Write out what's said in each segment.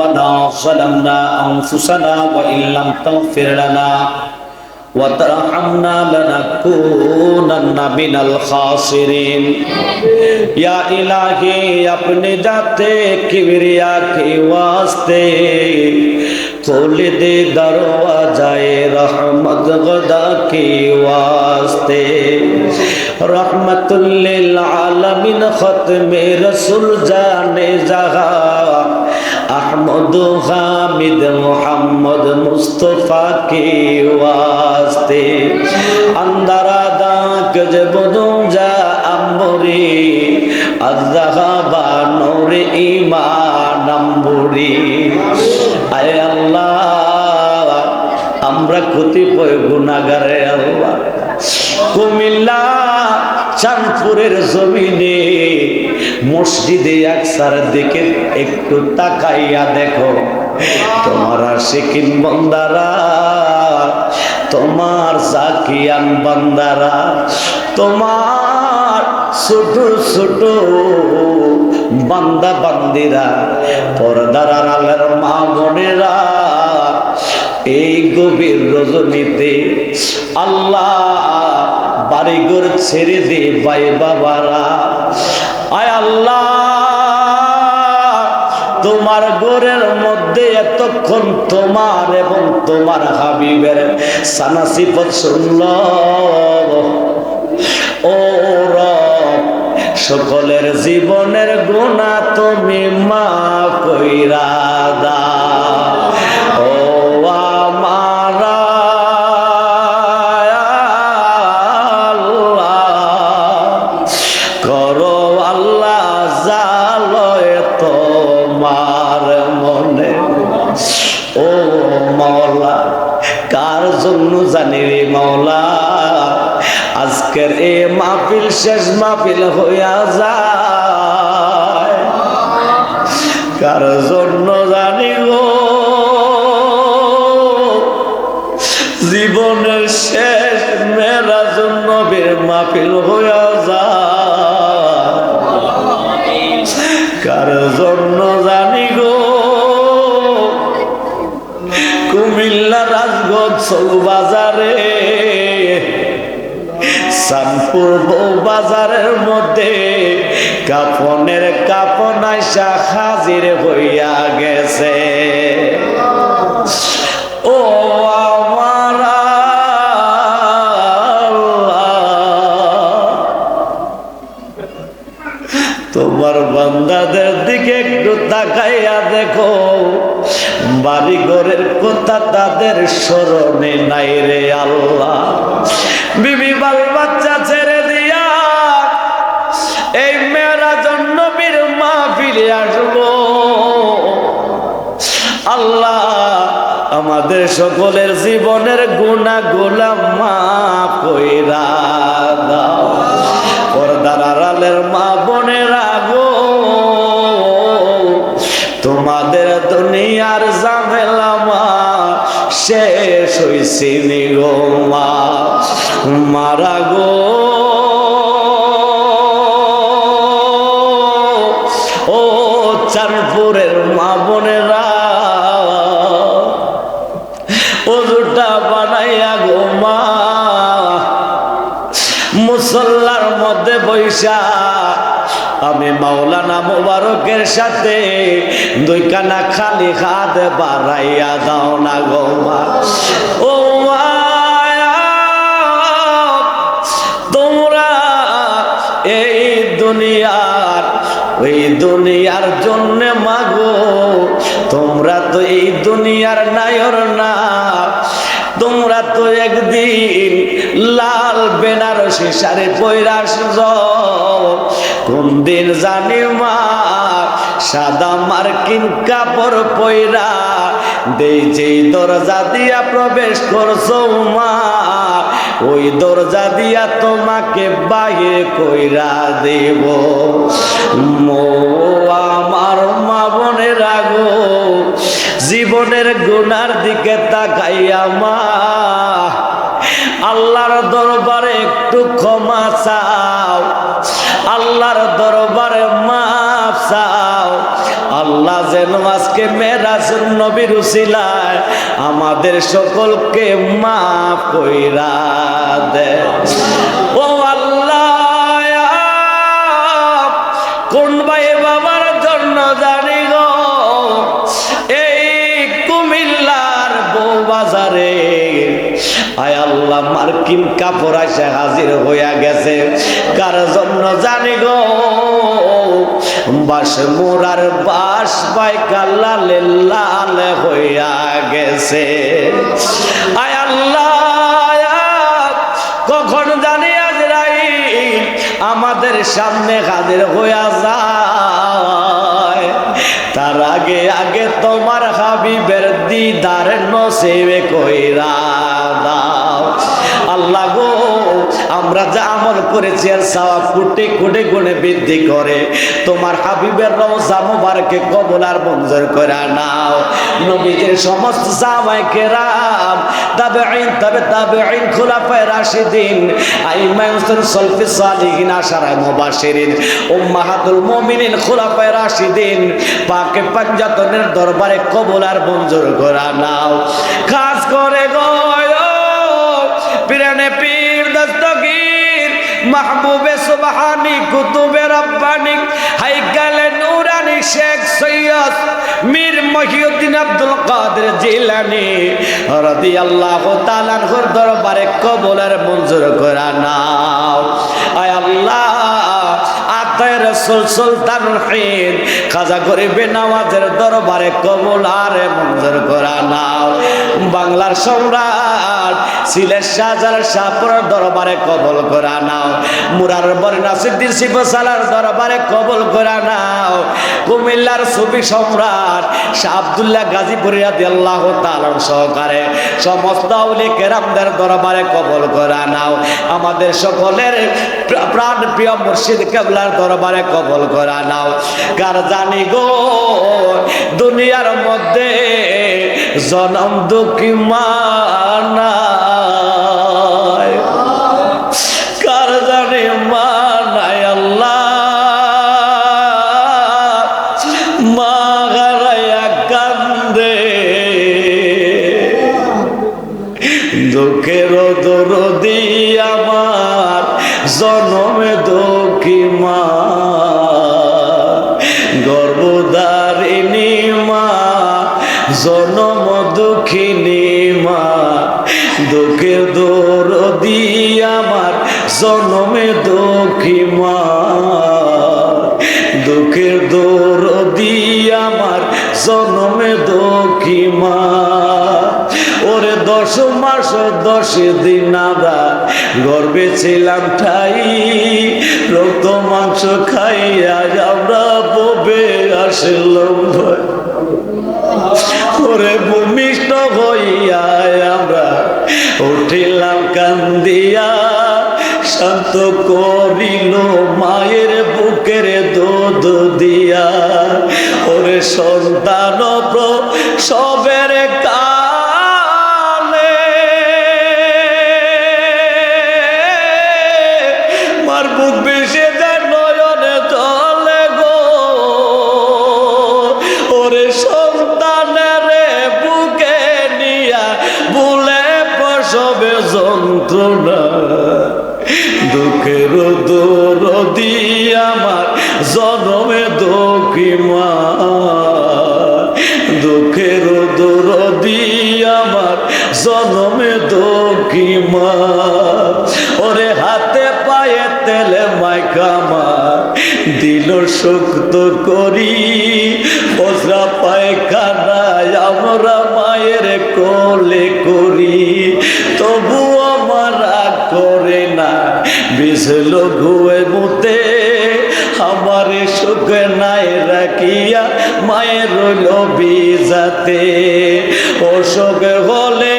ربنا ظلمنا أنفسنا وإن لم تغفر لنا وترحمنا لنكونن من الخاسرين یا الہی اپنے جاتے کبریا کے واسطے کھول دے دروازے رحمت غدا کے واسطے رحمت للعالمین ختم رسول جانے جہاں अहमद हामिद मोहम्मद मुस्तफ़ा के वास्ते अंदरा दाक जबदुम जा अम्बरी अजहा नूर ईमान अम्बरी আরে আল্লাহ আমরা কতিপয় গুণাগারে আল্লাহ কুমিল্লা চাঁদপুরের জমিনে মসজিদে একসার দিকে একটু তাকাইয়া দেখো। তোমার আশিকিন বন্দারা, তোমার জাকিয়ান বান্দারা, তোমার ছোট ছোট বান্দা বান্দিরা, পর্দার আড়ালের মা বোনেরা এই গভীর রজনীতে আল্লাহ বাড়িঘর ছেড়ে দে ভাই বাবারা। আয় আল্লাহ, তোমার গোরের মধ্যে এতক্ষণ তোমার এবং তোমার হাবিবের সানাসিপত শুনল। ও সকলের জীবনের গুণা তুমি মা কইরা দাও। আজকের এ মাহফিল শেষ মাহফিল হইয়া যায়। কার জন্য জানি গো? জীবনের শেষ মেলার জন্য বের মাহফিল হইয়া সানপুর বাজারের মধ্যে কাপনের কাপন আইসা হাজির হইয়া গেছে। ও তোমার বান্দাদের দিকে একটু তাকাইয়া দেখো বাড়ি ঘরের কথা তাদের স্মরণে নাই রে আল্লাহ। বিবি বাল ফিরে আসব। আল্লাহ, আমাদের সকলের জীবনের গুণা গোলাম মা কইরা দাও। পর্দার আড়ালের মা বোনেরা গো, তোমাদের দুনিয়ার জামেলা মা শেষ হইছি নি গো মা। মারা গো। মুসল্লার মধ্যে বৈশা। আমি মাওলানা মোবারকের সাথে দুই কানা খালি হাত বাড়াইয়া দাও না গো ও তোমরা এই দুনিয়ার, ওই দুনিয়ার জন্য মাগো। তোমরা তো এই দুনিয়ার নায়র না। তোমরা তো একদিন লাল বেনারসি শাড়ি পৈরাস কোন দিন জানি মা, সাদা মার্কিন কাপড় পয়রা দেই যেই দরজা দিয়া প্রবেশ করছ মা, ওই দরজা দিয়া তোমাকে বাহির কইরা দেব। মো আমার মা বোনের আগো জীবনের গুনার দিকে তাকাইয়া মা, আল্লাহর দরবারে একটু ক্ষমা চাও, আল্লাহর দরবারে মাফ চাও। আল্লাহ যেন আজকে মেরাজ নবীর উসিলায় আমাদের সকলকে মাফ কইরা দে ও বাজারে। আয় আল্লাহ, মার্কিন কাপড় আসে, হাজির হইয়া গেছে। কার জন্য জানি গো? বাস মোরার বাস পাইকা লালে লাল হইয়া গেছে। আয় আল্লাহ, কখন জানি আজরাইল আমাদের সামনে হাজির হইয়া যায়। তার আগে আগে তোমার হাবিবের দিদার নসিবে কইরা দাও। আল্লাহ গো আমরা যা আমল করেছি আর সওয়াব কোটি কোটি গুণে বৃদ্ধি করে। তোমার হাবিবের রওজা মুবারকে কবুল আর মঞ্জুর করে নাও। নবীজির সমস্ত সাহাবায়ে কেরাম, তাবেঈন, তবে তাবেঈন, খুলাফায়ে রাশিদিন আইমায়ুসুল সলফি সালিহিন, আশারায়ে মুবাশশিরিন, উম্মাহাতুল মুমিনিন, খুলাফায়ে রাশিদিন, পাকে পাঞ্জাতনের দরবারে কবুল আর মঞ্জুর করে নাও। কাজ করে গো দস্তগীর মাহবুবে সুবহানি, কুতুবে রব্বানি, হাইকালে নুরানি শেখ সৈয়দ মীর মহিউদ্দিন আব্দুল কাদের জিলানি রাদিয়াল্লাহু তাআলার দরবারে কবুলের মঞ্জুর করা নাও। আয় আল্লাহ রসুল সুলতানুল হিন্দ খাজা গরিবে নওয়াজের দরবারে কবুল আরে মঞ্জুর করা নাও বাংলার সম্রাট সিলেট শাহজাল শাহপুর দরবারে কবল করা নাও মুরার বর নাসিদ্দিন শিবসালার দরবারে কবল করা নাও কুমিল্লার সুফি সম্রাট শাহ আব্দুল্লাহ গাজীপুরি আল্লাহ তালন সহকারে সমস্ত আউলি কেরামদের দরবারে কবল করা নাও আমাদের সকলের প্রা- প্রাণ প্রিয় মুর্শিদ কেবলার দরবারে কবল করা নাও। কার জানি গো দুনিয়ার মধ্যে জনম দুঃখী মানায় দুঃখিনী মা, দুঃখের দরদি আমার, জনমে দুঃখী মা। দুঃখের দরদি আমার, জনমে দুঃখী মা। ওরে দশ মাস, দশ দিন আমরা গর্বে ছিলাম ঠাই, রক্ত, মাংস খাইয়া আমরা ববে আসলাম ভাই ওরে ভূমিষ্ঠ হইয়া আমরা উঠিলাম কান্দিয়া, শান্ত করিল মায়ের বুকের দুধ দিয়া। ওরে সন্তান সবের কালে দূর আমার জনমে দুঃখী মা। দুঃখের দূর আমার জনমে দুঃখী মা। ওরে হাতে পায়ে তেলে মাইকামা দিল শক্ত করি। ওসরা পায়খানায় আমরা মায়ের কোলে করি। তবু করে না। বিজল ঘুয়ে মুতে আমার সুখ নাই রাখিয়া মায়ের রইল বিজাতে। অসুখ হলে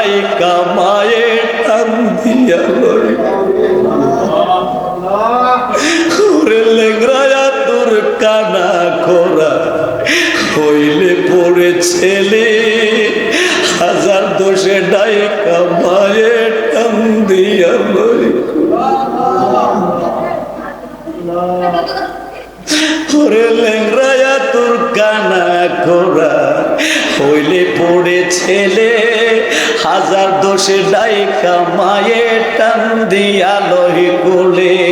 ডাই কামায়ে টান দিয়া লই ওরে লেংরায়া তোর কানা খোরা, হইলে পড়ে ছেলে। হাজার দোষে ডাই কামায়ে টান দিয়া লই ওরে লেংরায়া তোর কানা খোরা, হইলে পড়ে ছেলে। হাজার দোষে ডাইকা মায়ের টান দিয়া লহি কোলে।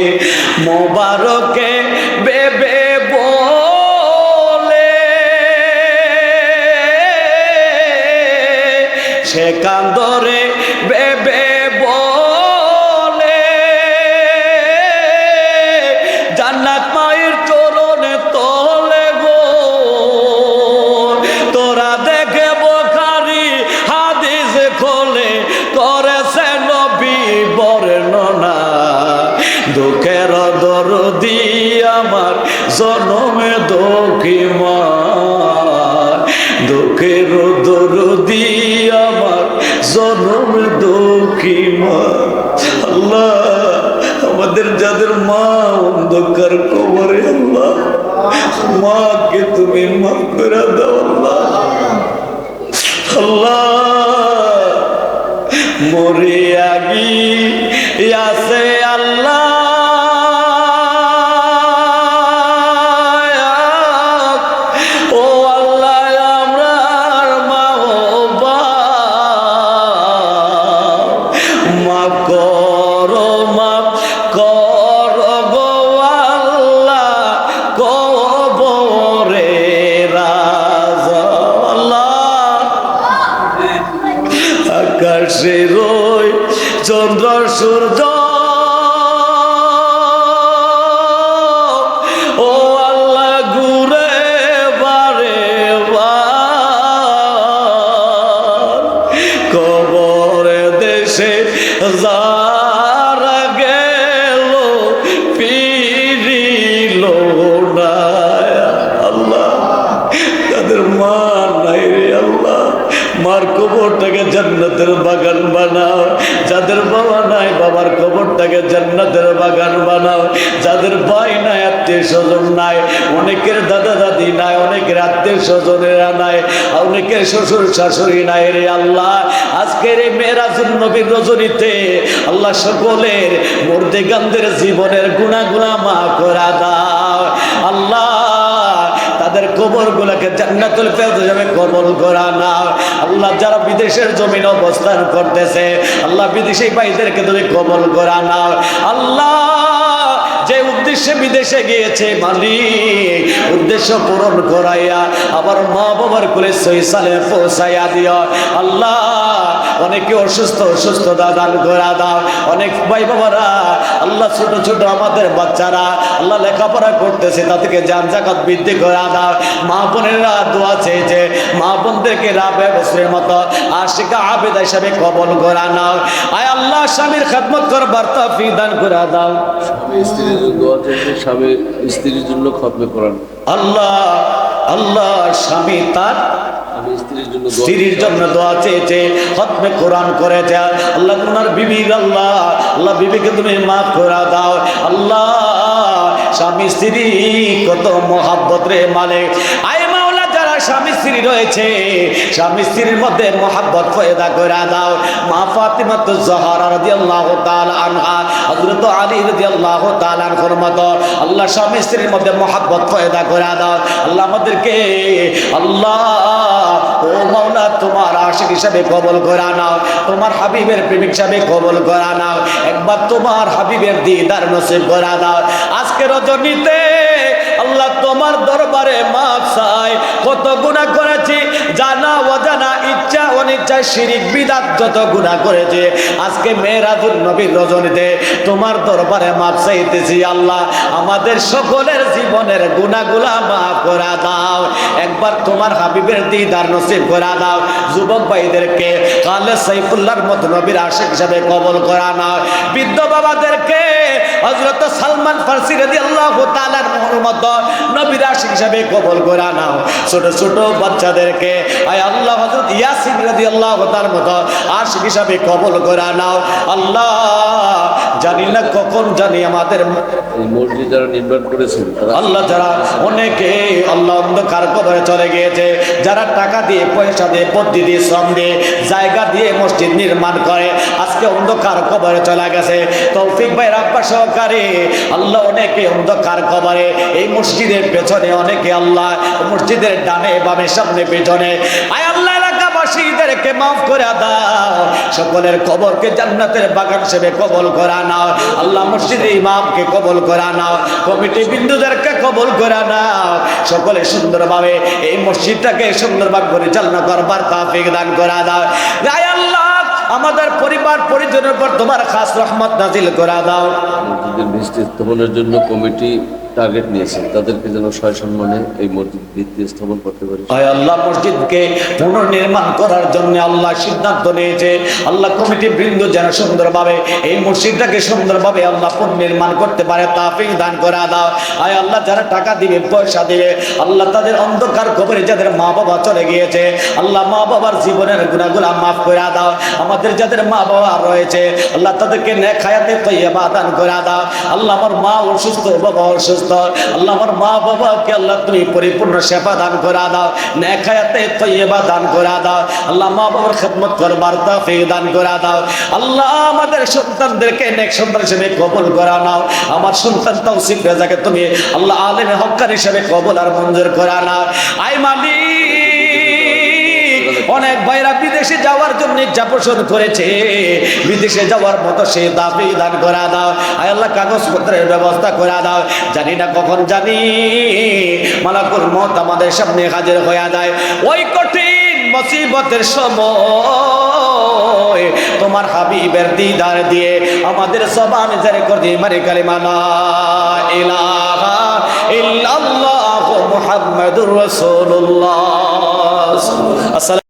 আমার জনমে দক্ষি মা দুঃখের দরদি আমার জনমে দক্ষি মা আল্লাহ, আমাদের যাদের মা অন্ধকার কবরে, আল্লাহ, মাকে তুমি মাফ করে দাও। শ্বশুর শাশুড়ি নাই রে আল্লাহ। আজকের এই মেয়েরাজুল নবীর রজনীতে আল্লাহ সকলের মর্দে গান্ধের জীবনের গুণা গুণা মা করা দাও। আল্লাহ, তাদের কবর গুলাকে জান্নাতুল ফেরদৌসে কবল করা না আল্লাহ, যারা বিদেশের জমিন অবস্থান করতেছে, আল্লাহ বিদেশি ভাইদেরকে তুমি কবল করা না আল্লাহ যে উদ্দেশ্যে বিদেশে গিয়েছে মালিক, উদ্দেশ্য পূরণ করাইয়া আবার মা বাবার কুলে সই সালে পৌঁছাইয়া দিও। আল্লাহ, অনেকে অসুস্থ, অসুস্থতা দান করা দাও। অনেক ভাই বাবারা, আল্লাহ ছোট ছোট আমাদের বাচ্চারা, আল্লাহ লেখাপড়া করতেছে, তাদেরকে জান জাকাত বৃদ্ধি করা দাও। মা বোনেরা দোয়া চেয়েছে, মা বোনদেরকে রাবে বসরের মতো আশিকা আবেদা হিসাবে কবল করা নাও। আয় আল্লাহ, স্বামীর খেদমত করবার তফি দান করা দাও। স্বামী স্ত্রীর জন্য দোয়া চাইছে স্বামী স্ত্রীর জন্য খতমে কোরআন আল্লাহ আল্লাহ স্বামী তার স্ত্রীর জন্য দোয়া চেয়েছে খতমে কোরআন করেছে। আল্লাহ তোমার বিবির আল্লাহ আল্লাহ বিবিকে তুমি মাফ করে দাও। আল্লাহ স্বামী স্ত্রী কত মহাব্বত রে মালিক। যারা স্বামী স্ত্রী রয়েছে, স্বামী স্ত্রীর মধ্যে মহাব্বত পয়দা করে দাও। মা ফাতিমা তো জহরা রাদিয়াল্লাহু তাআলা আনহা, হযরত আলী রাদিয়াল্লাহু তাআলা আনহুর মতো। আল্লাহ স্বামী স্ত্রীর মধ্যে মহাব্বত পয়দা করে দাও। আল্লাহ আমাদেরকে, আল্লাহ, ও মাওলা তোমার আশিক হিসাবে কবল করা নাও, তোমার হাবিবের প্রেমিক হিসাবে কবল করা নাও, একবার তোমার হাবিবের দিদার নসিব করা দাও। আজকে রজনীতে তোমার দরবারে মাফ চাই। কত গুণা করেছি? শিরিক, বিদাত যত গুনাহ করেছে, আজকে মেয়েরাজুল নবীর রজনীতে তোমার দরবারে মাপ চাইতেছি, আল্লাহ, আমাদের সকলের জীবনের গুনাহগুলা মাফ করে দাও। একবার তোমার হাবিবের দিদার নসিব করে দাও। যুবক ভাইদেরকে কালে সাইফুল্লাহর মতো নবীর আশিক হিসাবে কবল করা নাও। বৃদ্ধ বাবাদেরকে হযরত সালমান ফার্সি রাদিয়াল্লাহু তাআলার মোহর মতো নবীর আশিক হিসাবে কবল করা নাও। ছোট ছোট বাচ্চাদেরকে, আয় আল্লাহ, হযরত ইয়াসিন রাদিয়াল্লাহু তাআলার মতো আশিক হিসাবে কবল করা নাও। আল্লাহ জানি না কখন জানি আমাদের মসজিদ যারা নির্মাণ করেছেন আল্লাহ যারা অনেকে আল্লাহ অন্ধকার কবরে চলে গিয়েছে যারা টাকা দিয়ে পয়সা দিয়ে বুদ্ধি দিয়ে শ্রম দিয়ে জায়গা দিয়ে মসজিদ নির্মাণ করে আজকে অন্ধকার কবরে চলে গেছে। তৌফিক ভাই রাব্বা সহকারে আল্লাহ অনেকে অন্ধকার কবরে এই মসজিদের পেছনে অনেকে আল্লাহ মসজিদের ডানে বামে সামনে পেছনে। আয় আল্লাহ এলাকাবাসীদেরকে মাফ করে দাও। সকলের কবরকে জান্নাতের বাগান হিসেবে কবল করা নাও। আল্লাহ মসজিদের ইমামকে কবল করা নাও। কমিটি বিন্দুদেরকে কবল করা নাও। সকলে সুন্দরভাবে এই মসজিদটাকে সুন্দরভাবে পরিচালনা করবার তাফিক দান করা দাও। আল্লাহ, আমাদের পরিবার পরিজনের পর তোমার খাস রহমত নাজিল করা দাও। মসজিদের স্থাপনের জন্য কমিটি টার্গেট নিয়েছেন, তাদেরকে যেন সয় সম্মানে এই মসজিদ ভিত্তি স্থাপন করতে পারে। আল্লাহ মসজিদকে পুনর্নির্মাণ করার জন্য আল্লাহ সিদ্ধান্ত নিয়েছে। আল্লাহ কমিটি বৃন্দ যেন সুন্দরভাবে এই মসজিদটাকে সুন্দরভাবে আল্লাহ পুনর্নির্মাণ করতে পারে, তাফিক দান করে দাও। আয় আল্লাহ, যারা টাকা দিবে, পয়সা দিবে, আল্লাহ তাদের অন্ধকার কবরে যাদের মা বাবা চলে গিয়েছে, আল্লাহ মা বাবার জীবনের গুণাগুলা মাফ করে দাও। আমাদের যাদের মা বাবা রয়েছে, আল্লাহ তাদেরকে নেখায়াতে তৈবা দান করে দাও। আল্লাহ আমার মা অসুস্থ, বাবা অসুস্থ আল্লাহ আমার মা বাবাকে আল্লাহ তুমি পরিপূর্ণ সেবা দান করে দাও তৈবা দান করে দাও, আল্লাহ মা বাবার খেদমত দান করে দাও। আল্লাহ আমাদের সন্তানদেরকে নেক সন্তান হিসেবে কবল করা নাও। আমার সন্তান তৌসিফ রেজাকে তুমি আল্লাহ আলেম হক্কার হিসেবে কবল আর মঞ্জুর করা নাও। আই মালিক, অনেক ভাইরা বিদেশে যাওয়ার জন্য ইচ্ছা পোষণ করেছে। বিদেশে যাওয়ার মতো সে দাবি দান করা দাও। আয় আল্লাহ, কাগজপত্রের ব্যবস্থা করে দাও। জানি না কখন জানি মালাকুর মত আমাদের সামনে হাজির হয়ে যায়। ওই কঠিন মুসিবতের সময় তোমার হাবিবের দিদার দিয়ে আমাদের সবান জারি করে মারি কালিমা, লা ইলাহা ইল্লাল্লাহু মুহাম্মাদুর রাসূলুল্লাহ।